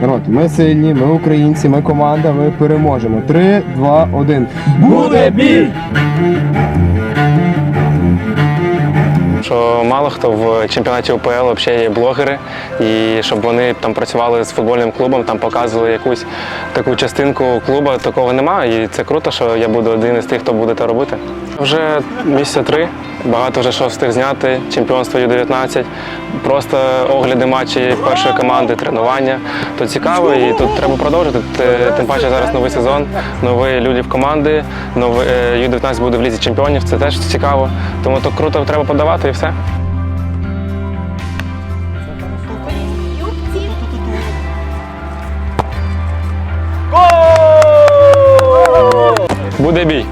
Народ, ми сильні, ми українці, ми команда, ми переможемо. Три, два, один. Буде бій! що мало хто в чемпіонаті УПЛ взагалі є блогери, і щоб вони там працювали з футбольним клубом, там показували якусь таку частинку клубу, такого немає. І це круто, що я буду один із тих, хто буде це робити. Вже місяця три, багато вже що встиг зняти, чемпіонство Ю-19, просто огляди матчі першої команди, тренування. То цікаво, і тут треба продовжити. Тим паче зараз новий сезон, нові люди в команди, е, Ю-19 буде в лізі чемпіонів, це теж цікаво. Тому то круто треба подавати і все. Буде бій.